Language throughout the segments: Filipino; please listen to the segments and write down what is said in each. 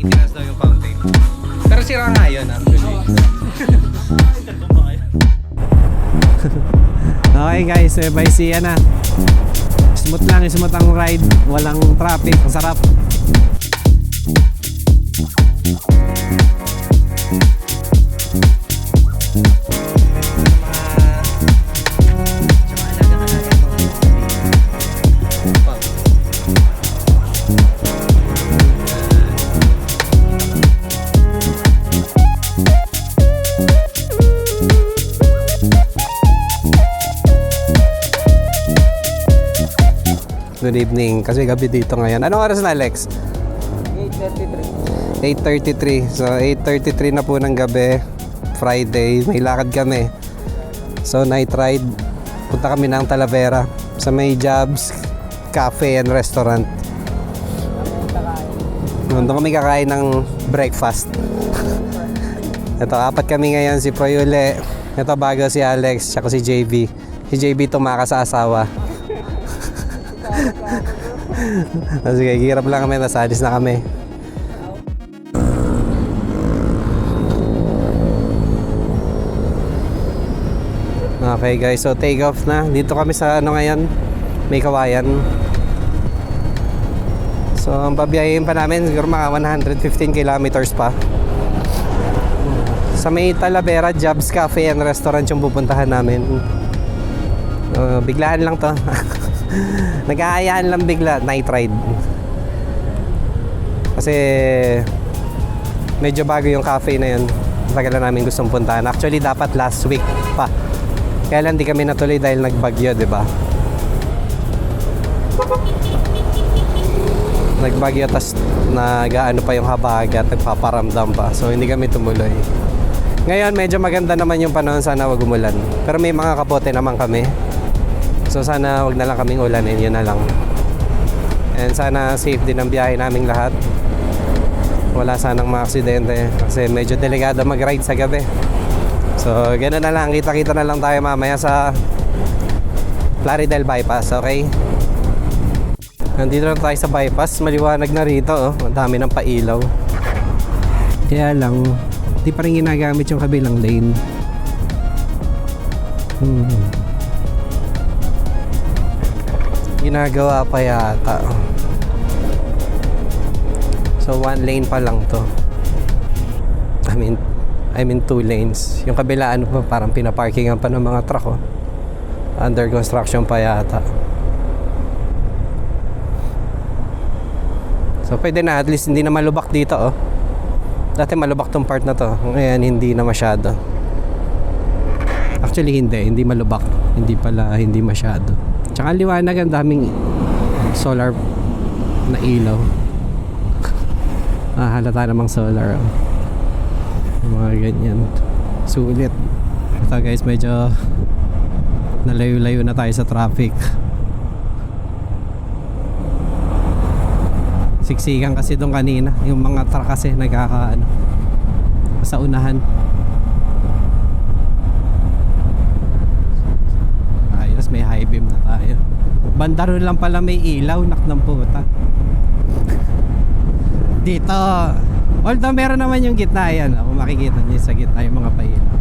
maintenance daw yung fountain. Pero sira nga yun actually. Okay guys, eh, by siya na. Smooth lang, smooth ang ride. Walang traffic, ang sarap. Good evening, kasi gabi dito ngayon. Anong oras na Alex? 8.33 So 8.33 na po ng gabi. Friday. May lakad kami. So night ride. Punta kami ng Talavera Sa may Jobs Cafe and Restaurant. Doon kami kakain ng breakfast. Ito apat kami ngayon. Si Proyule Ito bago si Alex Tsaka si JB Si JB tumakas sa asawa Ah, Sige, hirap lang kami Nasa alis na kami Okay guys, so take off na. Dito kami sa ano ngayon, may kawayan. So ang babiyahin pa namin siguro mga 115 kilometers pa. Sa may Talavera Jobs Cafe and Restaurant yung pupuntahan namin. Uh, biglaan lang to. Nag-aayaan lang bigla, night ride. Kasi medyo bago yung cafe na yun. Tagal na namin gustong puntahan. Actually, dapat last week pa. Kaya lang di kami natuloy dahil nagbagyo, di ba? Nagbagyo tas nag-ano pa yung habagat, nagpaparamdam pa. So hindi kami tumuloy. Ngayon medyo maganda naman yung panahon, sana wag umulan. Pero may mga kapote naman kami. So sana wag na lang kaming ulanin, yun na lang. And sana safe din ang biyahe naming lahat. Wala sanang mga aksidente kasi medyo delikado mag-ride sa gabi. So, gano'n na lang. Kita-kita na lang tayo mamaya sa Plaridel Bypass, okay? Nandito na tayo sa bypass. Maliwanag na rito, oh. Ang dami ng pailaw. Kaya lang, di pa rin ginagamit yung kabilang lane. Hmm. Ginagawa pa yata. So, one lane pa lang to. I mean, I mean two lanes. Yung kabila ano pa parang pinaparkingan pa ng mga truck oh. Under construction pa yata. So pwede na at least hindi na malubak dito oh. Dati malubak tong part na to. Ngayon hindi na masyado. Actually hindi, hindi malubak. Hindi pala hindi masyado. Tsaka liwanag ang daming solar na ilaw. ah, halata namang solar oh. Mga ganyan. Sulit. Ito guys medyo nalayo-layo na tayo sa traffic. Siksikan kasi doon kanina. Yung mga truck kasi nagkaka ano, sa unahan ayos may high beam na tayo banda ron lang pala may ilaw nak ng puta dito Although meron naman yung gitna yan, kung makikita niyo sa gitna yung mga pailaw.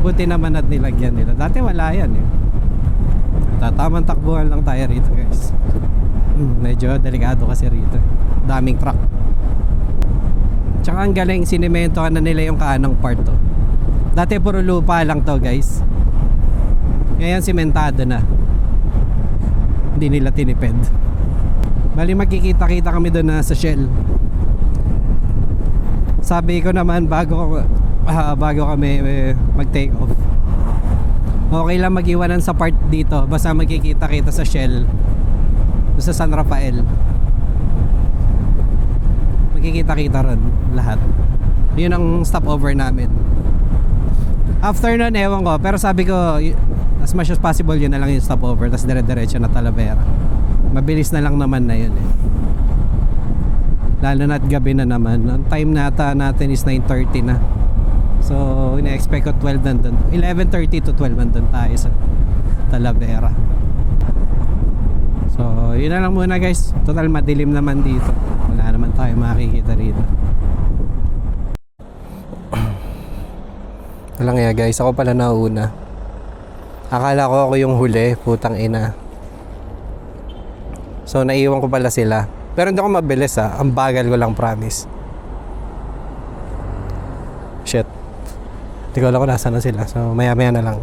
Buti naman at nilagyan nila. Dati wala yan eh. Tatamang takbuhan lang tayo rito guys. Hmm, medyo delikado kasi rito. Daming truck. Tsaka ang galing sinimento na nila yung kaanang part to. Dati puro lupa lang to guys. Ngayon simentado na. Hindi nila tinipid. Bali magkikita-kita kami doon na sa Shell. Sabi ko naman bago uh, bago kami uh, mag take off. Okay lang mag-iwanan sa part dito basta magkikita kita sa Shell. Sa San Rafael. Magkikita kita ron lahat. Yun ang stopover namin. After nun ewan ko pero sabi ko as much as possible yun na lang yung stopover tapos dire-diretso na Talavera. Mabilis na lang naman na yun eh. lalo na't gabi na naman. Ang time nata natin is 9.30 na. So ina-expect ko 12 nandun. 11.30 to 12 nandun tayo sa Talavera. So yun na lang muna guys. Total madilim naman dito. Wala naman tayo makikita dito Alam nga guys, ako pala nauna. Akala ko ako yung huli. Putang ina. So naiwan ko pala sila. Pero hindi ako mabilis ah. Ang bagal ko lang promise. Shit. Hindi ko alam kung nasa na sila. So maya maya na lang.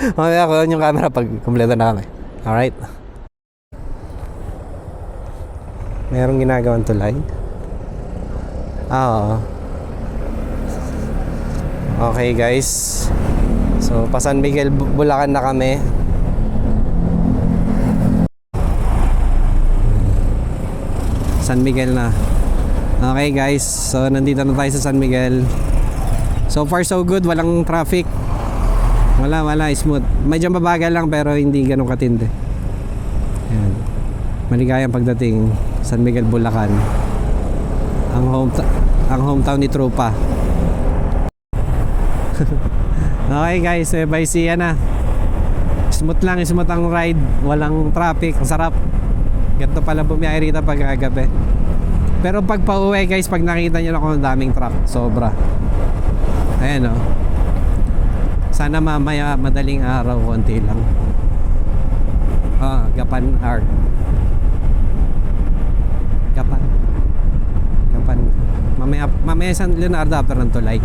Mamaya ko yung camera pag kumpleto na kami. Alright. Merong ginagawang tulay. Ah, oo. Okay guys. So, pa San Miguel, Bu- Bulacan na kami. San Miguel na. Okay guys, so nandito na tayo sa San Miguel. So far so good, walang traffic. Wala, wala, smooth. Medyo mabagal lang pero hindi ganun katindi. Ayan. Maligayang pagdating San Miguel, Bulacan. Ang home ang hometown ni Tropa. okay guys, eh, by siya na. Smooth lang, smooth ang ride. Walang traffic, sarap. Ganito pala bumiyahe rito pag gabi. Pero pag pauwi guys, pag nakita nyo na kung daming truck, sobra. Ayan o. Sana mamaya madaling araw, konti lang. Ah, Gapan R. Gapan. Gapan. Mamaya, mamaya San Leonardo after ng tulay.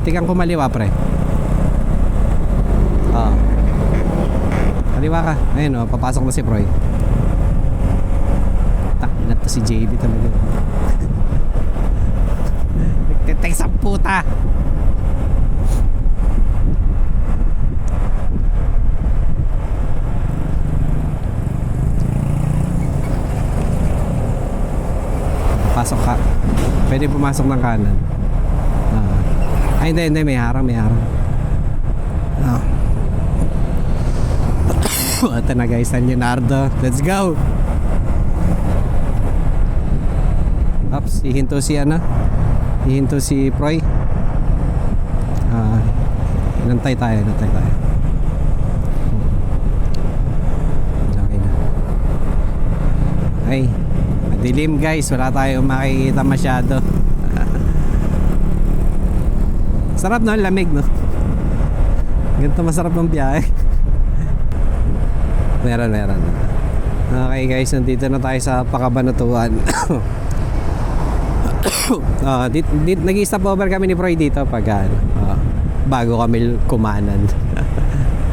Pwede kang kumaliwa pre. Ah. Kaliwa ka. Ayun o, papasok na si Proy. Tak, na to si JB talaga. Nagtitay sa puta. Pasok ka. Pwede pumasok ng kanan. Ay, hindi, hindi. May harang, may harang. Ah. Ito na guys, San Leonardo. Let's go! Ups, ihinto si ano? Ihinto si Proy. Ah, inantay tayo, inantay tayo. Okay na. Ay, madilim guys. Wala tayong makikita masyado. Sarap no, lamig no. Ganito masarap ng biyahe. Meron, meron. Okay guys, nandito na tayo sa Pakabanatuan. uh, dit, dit, nag-stop over kami ni Proy dito pag ah, bago kami kumanan.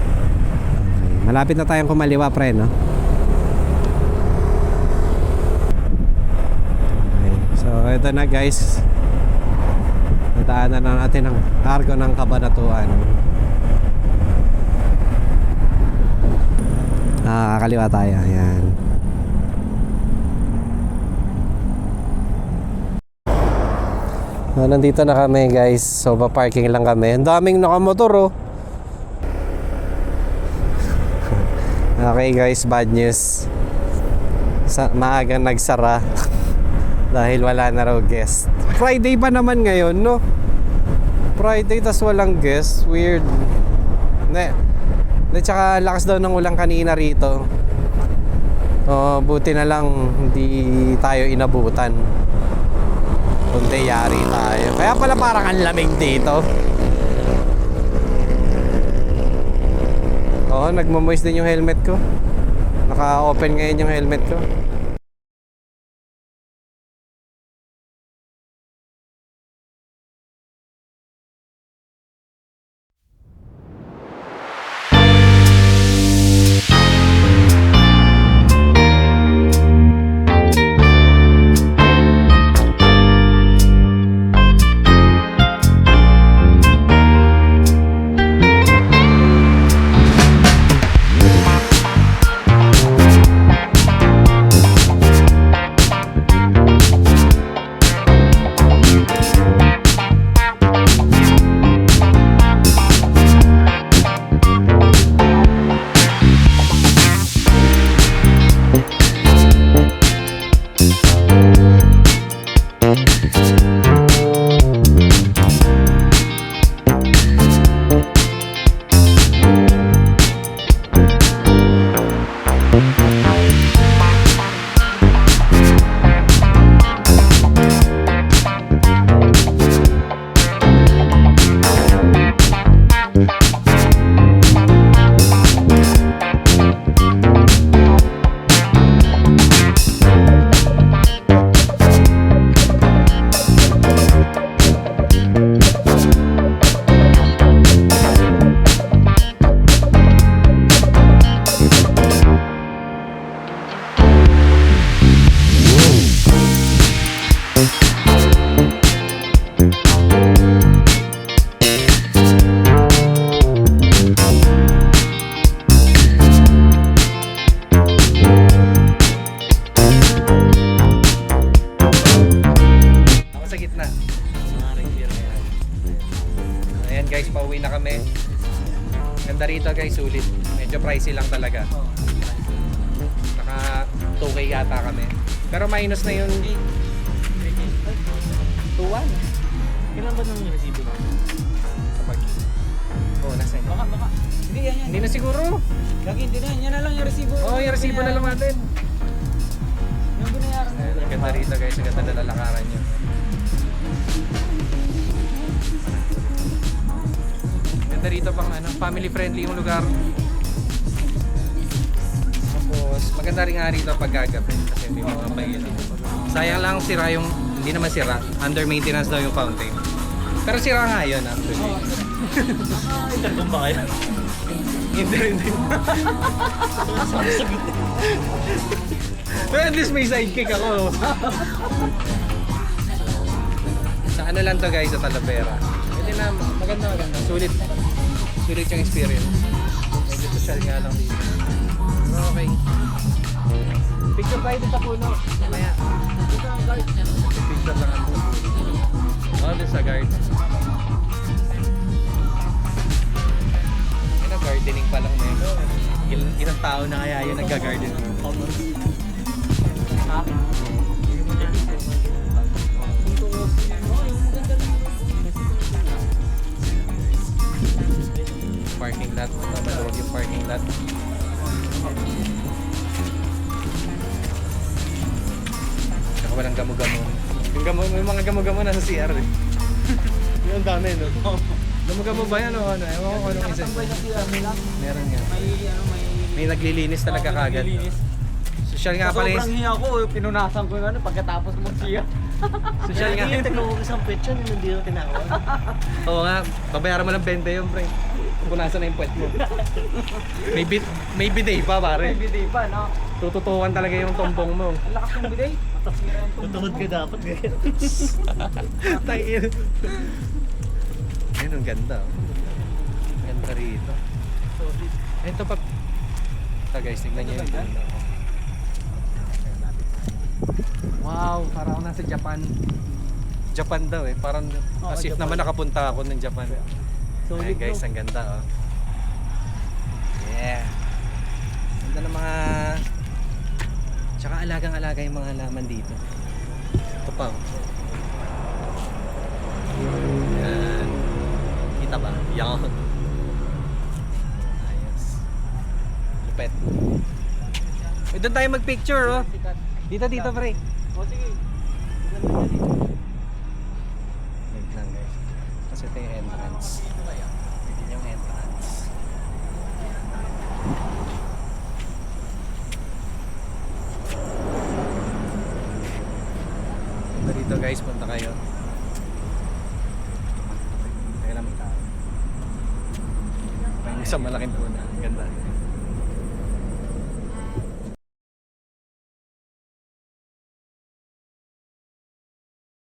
Malapit na tayong kumaliwa pre, no? Okay. So, ito na guys. Nadaanan na natin ang cargo ng Kabanatuan. Ah, kaliwa tayo. Ayan. So, nandito na kami guys. So, pa-parking lang kami. Ang daming nakamotor oh. okay guys, bad news. Sa maaga nagsara. Dahil wala na raw guest. Friday pa naman ngayon, no? Friday tas walang guest. Weird. Ne. Ne, tsaka lakas daw ng ulang kanina rito. Oh, buti na lang hindi tayo inabutan. Kundi yari tayo. Kaya pala parang ang lamig dito. Oo, nagmamoist din yung helmet ko. Naka-open ngayon yung helmet ko. Ganda rito guys, sulit. Medyo pricey lang talaga. Naka 2K yata kami. Pero minus na yung 2-1. Kailan ba nang resibo mo? Kapag... Oo, nasa inyo. Baka, baka. Hindi, yan, yan. Hindi na siguro. Lagi, hindi na yan. Na lang yung resibo. Oo, oh, yung resibo na lang natin. Yung binayaran ang ganda rito guys, ang ganda na lalakaran nyo. Ganda rito pang ano, family friendly yung lugar. Tapos maganda rin nga rito pag gagabi kasi may mga bayan. Sayang lang sira yung, hindi naman sira, under maintenance daw yung fountain. Pero sira nga yun actually. Intercom ba kayo? Hindi rin din. Pero at least may sidekick ako. sa ano lang to guys, sa Talavera. Na, maganda maganda. Sulit. Sulit yung experience. Medyo social nga lang dito. Pero okay. Picture tayo dito sa puno. Mamaya. Picture lang ako. Oh, dun sa guard. Ano, gardening pa lang nito. Il ilang tao na kaya yun nagka-garden. Ha? Parking lot. Ito, maluwag yung parking lot. Saka walang gamo-gamo. Yung, gamo, yung mga gamo-gamo nasa CR eh. yung dami, no? Gamo-gamo ba yan o ano? Ewan ko kung anong isa. Na. Meron nga. May, ano, may... May naglilinis talaga may kagad. naglilinis. Social nga Sa pala sobrang hiya ko, eh, pinunasan ko yung ano pagkatapos mag-siya. Social nga. tinawag isang petsyon, hindi ko tinawag. Oo nga, babayaran mo lang 20 yung pre. Punasan na yung puwet mo. may, bit, may bidet pa pare. May bidet pa, no? Tututukan talaga yung tumbong mo. Ang lakas ng bidet. Matasira yung tumbong Tutukod ka dapat ganyan. Tayo. Ayun, ang ganda. oh. Ganda rito. Ito pa. Ito guys, tignan nyo yung ganda. Wow, parang ako nasa Japan. Japan daw eh. Parang Oo, as if Japan. naman nakapunta ako ng Japan. Solid, Ayan guys, ang ganda oh. Yeah. Ganda ng mga... Tsaka alagang-alaga yung mga halaman dito. Ito pa oh. Yan. Kita ba? Yan. Ayos. Lupet. Doon tayo mag-picture oh. Dito, dito pre. O sige. Ganda dito. Wait lang guys. Kasi ito yung entrance. Dito guys, punta kayo. Kaya lang may tao. Yung isang malaking. Ganda.